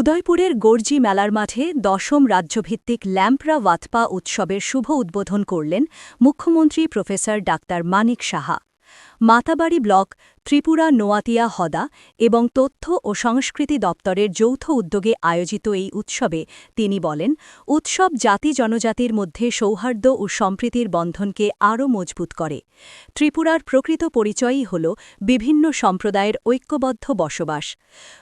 উদয়পুরের গর্জি মেলার মাঠে দশম রাজ্যভিত্তিক ল্যাম্পরা ওয়াতপা উৎসবের শুভ উদ্বোধন করলেন মুখ্যমন্ত্রী professor doctor Manik Saha. Matabari block, Tripura, Noatia, হদা এবং তথ্য ও সংস্কৃতি দপ্তরের যৌথ উদ্যোগে আয়োজিত এই উৎসবে তিনি বলেন, উৎসব জাতি জনজাতির মধ্যে সৌহার্দ্য ও সম্প্রীতির বন্ধনকে আরও মজবুত করে। ত্রিপুরার প্রকৃত পরিচয়ই হল বিভিন্ন সম্প্রদায়ের ঐক্যবদ্ধ বসবাস।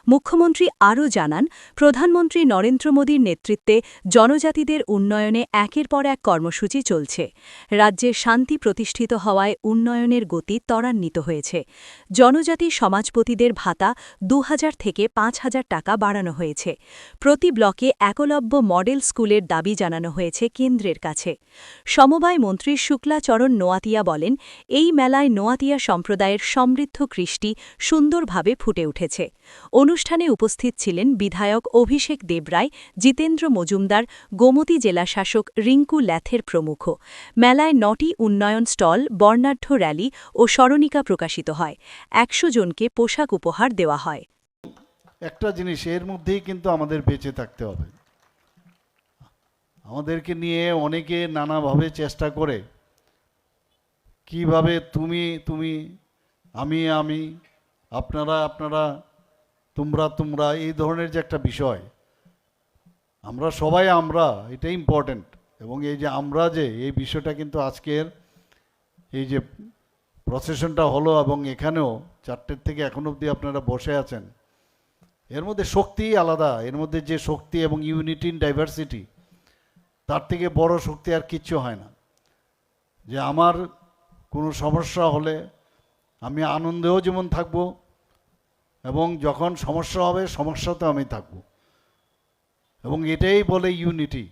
মুখ্যমন্ত্রী আরও জানান, প্রধানমন্ত্রী নরেন্দ্র মোদীর নেতৃত্বে জনজাতিদের উন্নয়নে একের পর এক কর্মসূচি চলছে। রাজ্যে শান্তি প্রতিষ্ঠিত হওয়ায় উন্নয়নের গতি ত্বরান্বিত হয়েছে। জনজাতি সমাজপতিদের ভাতা দু হাজার থেকে পাঁচ হাজার টাকা বাড়ানো হয়েছে। প্রতি ব্লকে একলব্য মডেল স্কুলের দাবি জানানো হয়েছে কেন্দ্রের কাছে। সমবায় মন্ত্রী শুক্লাচরণ নোয়াতিয়া বলেন, এই মেলায় নোয়াতিয়া সম্প্রদায়ের সমৃদ্ধ কৃষ্টি সুন্দরভাবে ফুটে উঠেছে। অনুষ্ঠানে উপস্থিত ছিলেন বিধায়ক অভিষেক দেবরায়, জিতেন্দ্র মজুমদার, গোমতী জেলাশাসক রিঙ্কু ল্যাথের প্রমুখ। মেলায় নটি উন্নয়ন স্টল, বর্ণাঢ্য র্যালি ও স্মরণিকা প্রকাশিত হয়। একশো জনকে পোশাক উপহার দেওয়া হয়। একটা জিনিস, এর মধ্যেই কিন্তু আমাদের বেঁচে থাকতে হবে। আমাদেরকে নিয়ে অনেকে নানাভাবে চেষ্টা করে, কীভাবে তুমি তুমি, আমি আমি, আপনারা আপনারা, তোমরা তোমরা, এই ধরনের যে একটা বিষয়, আমরা সবাই আমরা, এটাই ইম্পর্ট্যান্ট এবং এই যে আমরা যে, এই বিষয়টা কিন্তু আজকের, এই যে প্রসেশনটা হলো এবং এখানেও চারটের থেকে এখন অবধি আপনারা বসে আছেন। এর মধ্যে শক্তিই আলাদা, এর মধ্যে যে শক্তি এবং ইউনিটি ইন ডাইভার্সিটি তার থেকে বড় শক্তি আর কিচ্ছু হয় না। যে আমার কোনো সমস্যা হলে আমি আনন্দেও যেমন থাকব এবং যখন সমস্যা হবে, সমস্যাতেও আমি থাকব। এবং এটাই বলে ইউনিটি